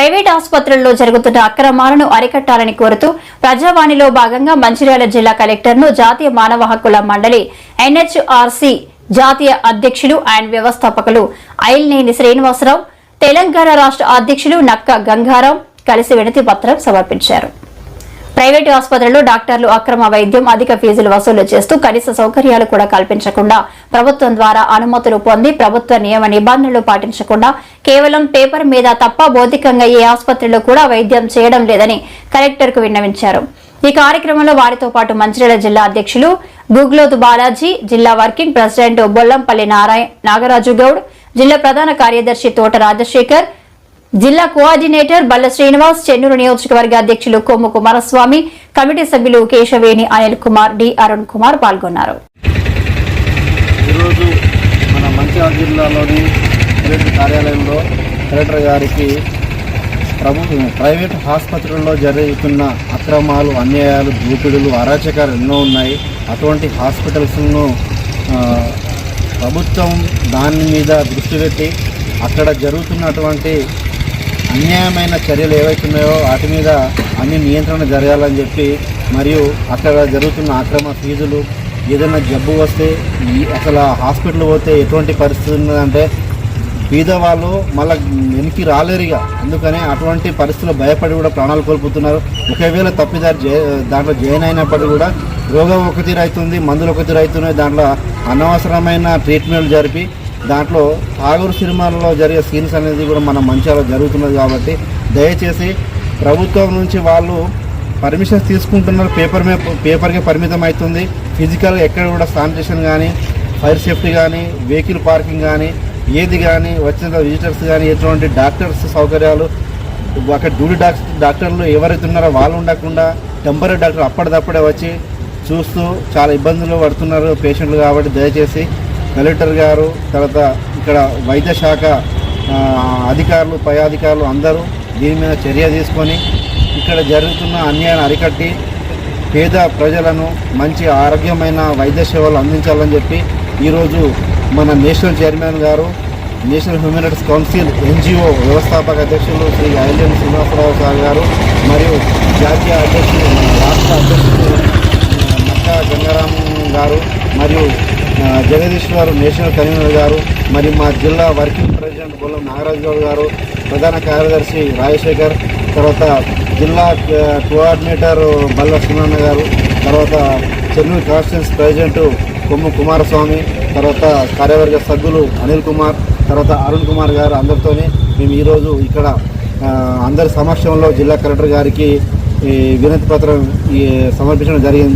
Private ఆసుపత్రుల్లో జరుగుతున్న అక్రమాలను అరికట్టాలని కోరుతూ ప్రజావాణిలో భాగంగా మంచిర్యాల జిల్లా కలెక్టర్ను జాతీయ మానవ హక్కుల మండలి ఎన్హెచ్ఆర్సీ జాతీయ అధ్యక్షులు అండ్ వ్యవస్థాపకులు ఐల్నేని శ్రీనివాసరావు తెలంగాణ రాష్ట్ర అధ్యక్షులు నక్క గంగారాం కలిసి వినతి పత్రం సమర్పించారు. ప్రైవేటు ఆసుపత్రుల్లో డాక్టర్లు అక్రమ వైద్యం అధిక ఫీజులు వసూలు చేస్తూ కనీస సౌకర్యాలు కూడా కల్పించకుండా ప్రభుత్వం ద్వారా అనుమతులు పొంది ప్రభుత్వ నియమ నిబంధనలు పాటించకుండా కేవలం పేపర్ మీద తప్ప భౌతికంగా ఏ ఆసుపత్రిలో కూడా వైద్యం చేయడం లేదని కలెక్టర్కు విన్నవించారు. ఈ కార్యక్రమంలో వారితో పాటు మంచిర్యాల జిల్లా అధ్యక్షులు గుగ్లోతు బాలాజీ జిల్లా వర్కింగ్ ప్రెసిడెంట్ బొల్లంపల్లి నారాయణ నాగరాజు గౌడ్ జిల్లా ప్రధాన కార్యదర్శి తోట రాజశేఖర్ జిల్లా కోఆర్డినేటర్ బల్ల శ్రీనివాస్ చెన్నూరు నియోజకవర్గ అధ్యక్షులు కొమ్ము కుమారస్వామి కమిటీ సభ్యులు కేశవేణి అనిల్ కుమార్ డి అరుణ్ కుమార్ పాల్గొన్నారు. ఈరోజు మన మంచిర్యాల జిల్లాలోని కలెక్టర్ కార్యాలయంలో కలెక్టర్ గారికి ప్రభుత్వం ప్రైవేట్ ఆసుపత్రుల్లో జరుగుతున్న అక్రమాలు అన్యాయాలు దూపిడులు అరాచకాలు ఎన్నో ఉన్నాయి. అటువంటి హాస్పిటల్స్ను ప్రభుత్వం దాని మీద దృష్టి పెట్టి అక్కడ జరుగుతున్నటువంటి అన్యాయమైన చర్యలు ఏవైతున్నాయో వాటి మీద అన్ని నియంత్రణ జరగాలని చెప్పి మరియు అక్కడ జరుగుతున్న అక్రమ ఫీజులు ఏదైనా జబ్బు వస్తే అసలు హాస్పిటల్ పోతే ఎటువంటి పరిస్థితి ఉన్నదంటే పేదవాళ్ళు మళ్ళీ వెనక్కి రాలేరుగా. అందుకనే అటువంటి పరిస్థితులు భయపడి కూడా ప్రాణాలు కోల్పోతున్నారు. ఒకవేళ తప్పిదారి జే దాంట్లో జాయిన్ అయినప్పటికీ కూడా రోగం ఒకటి రైతుంది అవుతుంది మందులు ఒకటి రైతున్నాయి అవుతున్నాయి దాంట్లో అనవసరమైన ట్రీట్మెంట్లు జరిపి దాంట్లో తాగూరు సినిమాలలో జరిగే సీన్స్ అనేది కూడా మన మంచిగా జరుగుతున్నది కాబట్టి దయచేసి ప్రభుత్వం నుంచి వాళ్ళు పర్మిషన్స్ తీసుకుంటున్నారు. పేపర్ మీద పేపర్కే పరిమితం అవుతుంది. ఫిజికల్ ఎక్కడ కూడా శానిటేషన్ కానీ ఫైర్ సేఫ్టీ కానీ వెహికల్ పార్కింగ్ కానీ ఏది కానీ వచ్చిన విజిటర్స్ కానీ ఎటువంటి డాక్టర్స్ సౌకర్యాలు అక్కడ డ్యూటీ డాక్టర్ డాక్టర్లు ఎవరైతే ఉన్నారో వాళ్ళు ఉండకుండా టెంపరీ డాక్టర్ అప్పటిదప్పుడే వచ్చి చూస్తూ చాలా ఇబ్బందులు పడుతున్నారు పేషెంట్లు కాబట్టి దయచేసి కలెక్టర్ గారు తర్వాత ఇక్కడ వైద్య శాఖ అధికారులు పై అధికారులు అందరూ దీని మీద చర్య తీసుకొని ఇక్కడ జరుగుతున్న అన్యాయాన్ని అరికట్టి పేద ప్రజలను మంచి ఆరోగ్యమైన వైద్య సేవలు అందించాలని చెప్పి ఈరోజు మన నేషనల్ చైర్మన్ గారు national human rights council NGO వ్యవస్థాపక అధ్యక్షులు శ్రీ ఐలేని శ్రీనివాసరావు సార్ గారు మరియు జాతీయ అధ్యక్షులు రాష్ట్ర అధ్యక్షులు మక్కా గంగారాం గారు మరియు జగదీశ్వర్ నేషనల్ కన్వీనర్ గారు మరియు మా జిల్లా వర్కింగ్ ప్రెసిడెంట్ బొల్లం నాగరాజు గౌడ్ గారు ప్రధాన కార్యదర్శి రాజశేఖర్ తర్వాత జిల్లా కోఆర్డినేటర్ బల్ల సుమన్న గారు తర్వాత చెన్నూరు కాన్స్టిట్యూన్స్ ప్రెసిడెంట్ కొమ్ము కుమారస్వామి తర్వాత కార్యవర్గ సభ్యులు అనిల్ కుమార్ తర్వాత అరుణ్ కుమార్ గారు అందరితోనే మేము ఈరోజు ఇక్కడ అందరి సమక్షంలో జిల్లా కలెక్టర్ గారికి ఈ వినతి పత్రం సమర్పించడం జరిగింది.